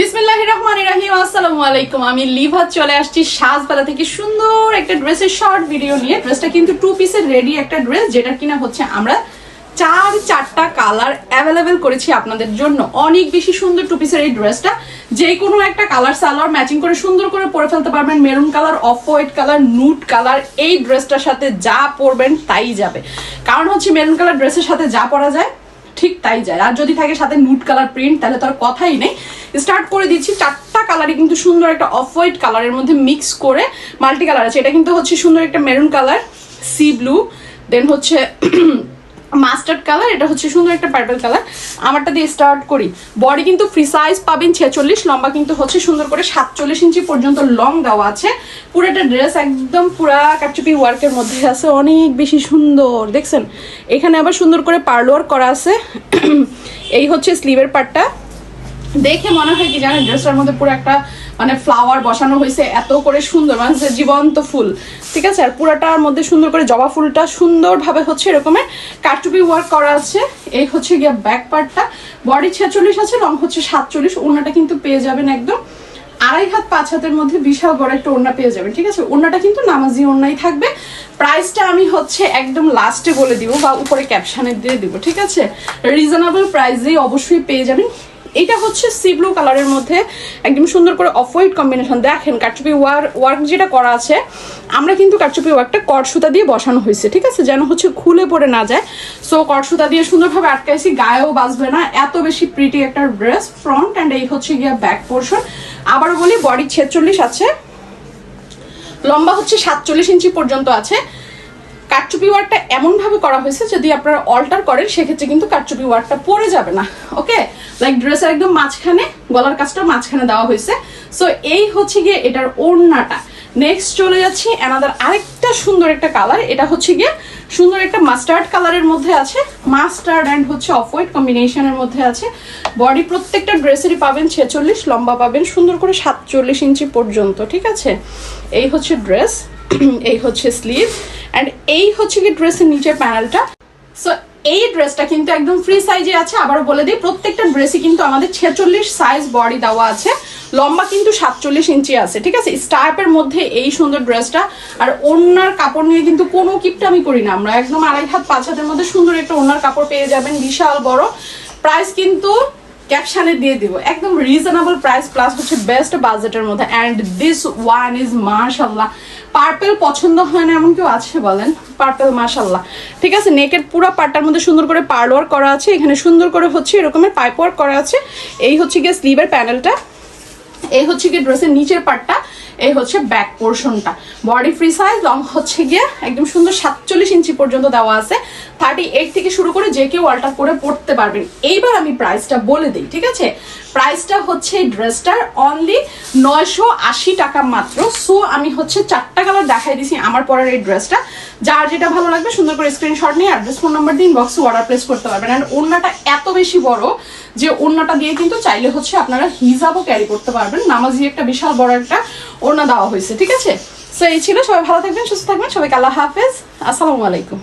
বিসমিল্লাহ রহমান রাহিম আসসালামু আলাইকুম আমি লিভা, চলে আসছি সাজবেলা থেকে সুন্দর একটা ড্রেসের শর্ট ভিডিও নিয়ে। ড্রেসটা কিন্তু টু রেডি একটা ড্রেস যেটা কিনা হচ্ছে আমরা চার চারটা কালার অ্যাভেলেবেল করেছি আপনাদের জন্য। অনেক বেশি সুন্দর টু পিসের এই ড্রেসটা যে কোনো একটা কালার সালোয়ার ম্যাচিং করে সুন্দর করে পরে ফেলতে পারবেন। Maroon colour off white colour nude colour এই ড্রেসটার সাথে যা পরবেন তাই যাবে। কারণ হচ্ছে মেরুন কালার ড্রেসের সাথে যা পরা যায়, ঠিক তাই যায়। আর যদি থাকে সাথে নুট কালার প্রিন্ট তাহলে তো আর কথাই নেই। স্টার্ট করে দিচ্ছি, চারটা কালারই কিন্তু সুন্দর একটা অফ হোয়াইট কালারের মধ্যে মিক্স করে মাল্টি কালার আছে। এটা কিন্তু হচ্ছে সুন্দর একটা maroon colour sea blue then হচ্ছে মাস্টার্ড কালার এটা হচ্ছে সুন্দর একটা পার্পল কালার আমারটা দিয়ে স্টার্ট করি। বডি কিন্তু ফ্রি সাইজ পাবেন ছেচল্লিশ, লম্বা কিন্তু হচ্ছে সুন্দর করে সাতচল্লিশ ইঞ্চি পর্যন্ত লং দেওয়া আছে। পুরোটা ড্রেস একদম পুরা কাটচুপি ওয়ার্কের মধ্যে আছে, অনেক বেশি সুন্দর, দেখছেন? এখানে আবার সুন্দর করে পার্লোয়ার করা আছে। এই হচ্ছে স্লিভের পার্টটা দেখে মনে হয় কি জানেন ড্রেসটার মধ্যে পুরো একটা মানে ফ্লাওয়ার বসানো হয়েছে, এত করে সুন্দর মানে জীবন্ত ফুল, ঠিক আছে? আর পুরাটার মধ্যে সুন্দর করে জবা ফুলটা সুন্দরভাবে হচ্ছে এরকমের কাটুপি ওয়ার্ক করা আছে। এই হচ্ছে গিয়ে ব্যাক পার্টটা বডি ছেচল্লিশ আছে রং হচ্ছে সাতচল্লিশ, ওড়নাটা কিন্তু পেয়ে যাবেন একদম। আড়াই হাত, পাঁচ হাতের মধ্যে বিশাল বড় একটা ওড়না পেয়ে যাবেন, ঠিক আছে? ওড়নাটা কিন্তু নামাজি ওড়নাই থাকবে। প্রাইসটা আমি হচ্ছে একদম লাস্টে বলে দিব বা উপরে ক্যাপশনে দিয়ে দিব, ঠিক আছে? রিজনেবল প্রাইসেই অবশ্যই পেয়ে যাবেন। এটা হচ্ছে সি ব্লু কালারের মধ্যে একদম সুন্দর করে অফ হোয়াইট কম্বিনেশন দেখেন কাটচুপি ওয়ার ওয়ার্ক যেটা করা আছে, আমরা কিন্তু কাটচুপি ওয়ার্কটা কট সুতা দিয়ে বসানো হয়েছে, ঠিক আছে? যেন হচ্ছে খুলে পড়ে না যায়। সো কট সুতা দিয়ে সুন্দরভাবে আটকাইছি, গায়েও বাঁচবে না। এত বেশি প্রিটি একটা ড্রেস ফ্রন্ট অ্যান্ড এই হচ্ছে গিয়া ব্যাক পোর্শন আবারও বলি বডি ছেচল্লিশ আছে, লম্বা হচ্ছে সাতচল্লিশ ইঞ্চি পর্যন্ত আছে। কাটচুপি ওয়ার্কটা এমনভাবে করা হয়েছে, যদি আপনারা অল্টার করেন, সেক্ষেত্রে কিন্তু কাটচুপি ওয়ার্কটা পরে যাবে না ওকে লাইক ড্রেসের একদম মাঝখানে, গলার কাজটা মাঝখানে দেওয়া হয়েছে। সো এই হচ্ছে গিয়ে এটার ওড়নাটা। নেক্সট চলে যাচ্ছি অ্যানাদার আরেকটা সুন্দর একটা কালার এটা হচ্ছে গিয়ে সুন্দর একটা মাস্টার্ড কালারের মধ্যে আছে। মাস্টার্ড অ্যান্ড হচ্ছে অফ হোয়াইট কম্বিনেশনের মধ্যে আছে। বডি প্রত্যেকটা ড্রেসেরই পাবেন ছেচল্লিশ, লম্বা পাবেন সুন্দর করে সাতচল্লিশ ইঞ্চি পর্যন্ত, ঠিক আছে? এই হচ্ছে ড্রেস এই হচ্ছে স্লিভ অ্যান্ড এই হচ্ছে কি ড্রেসের নিচের প্যানেলটা সো এই ড্রেসটা কিন্তু একদম ফ্রি সাইজে আছে। আবারও বলে দিই, প্রত্যেকটা ড্রেসই কিন্তু আমাদের ছেচল্লিশ সাইজ বডি দেওয়া আছে। লম্বা কিন্তু সাতচল্লিশ ইঞ্চি আছে, ঠিক আছে? স্টাইপের মধ্যে এই সুন্দর ড্রেসটা আর ওনার কাপড় নিয়ে কিন্তু কোনো কিপটা আমি করি না। আমরা একদম আড়াই হাত, পাঁচ হাতের মধ্যে সুন্দর একটা ওনার কাপড় পেয়ে যাবেন, বিশাল বড়। প্রাইস কিন্তু ক্যাপশনে দিয়ে দিব। একদম রিজনেবল প্রাইস প্লাস হচ্ছে বেস্ট বাজেটের মধ্যে। অ্যান্ড দিস ওয়ান ইজ মার্শাল্লাহ পার্পেল পছন্দ হয় না, এমন কেউ আছে বলেন? পার্পেল মাসাল্লাহ ঠিক আছে, নেকের পুরো পার্টার মধ্যে সুন্দর করে পার্ল ওয়ার্ক করা আছে। এখানে সুন্দর করে হচ্ছে এরকমের পাইপ ওয়ার্ক করা আছে। এই হচ্ছে গিয়ে স্লিভের প্যানেলটা এই হচ্ছে গিয়ে ড্রেসের নিচের পার্টটা এই হচ্ছে ব্যাক পোর্শনটা বডি ফ্রি সাইজ লং হচ্ছে গিয়ে একদম সুন্দর সাতচল্লিশ ইঞ্চি পর্যন্ত দেওয়া আছে। থার্টি এইট থেকে শুরু করে যে কেউ অল্টার করে পড়তে পারবেন। এইবার আমি প্রাইসটা বলে দিই, ঠিক আছে? প্রাইসটা হচ্ছে এই ড্রেসটার অনলি নয়শো আশি টাকা মাত্র। সো আমি হচ্ছে চারটা কালার দেখাই দিছি আমার পরের এই ড্রেসটা যার যেটা ভালো লাগবে, সুন্দর করে স্ক্রিনশট নিয়ে অ্যাড্রেস ফোন নাম্বার দিন বক্সে অর্ডার প্লেস করতে পারবেন। অ্যান্ড ওড়নাটা এত বেশি বড় যে ওড়নাটা দিয়ে কিন্তু চাইলে হচ্ছে আপনারা হিজাবও ক্যারি করতে পারবেন। নামাজি একটা বিশাল বড় একটা ওড়না দেওয়া হয়েছে, ঠিক আছে? সো এই ছিল। সবাই ভালো থাকবেন, সুস্থ থাকবেন। সবাইকে আল্লাহ হাফেজ। আসসালামু আলাইকুম।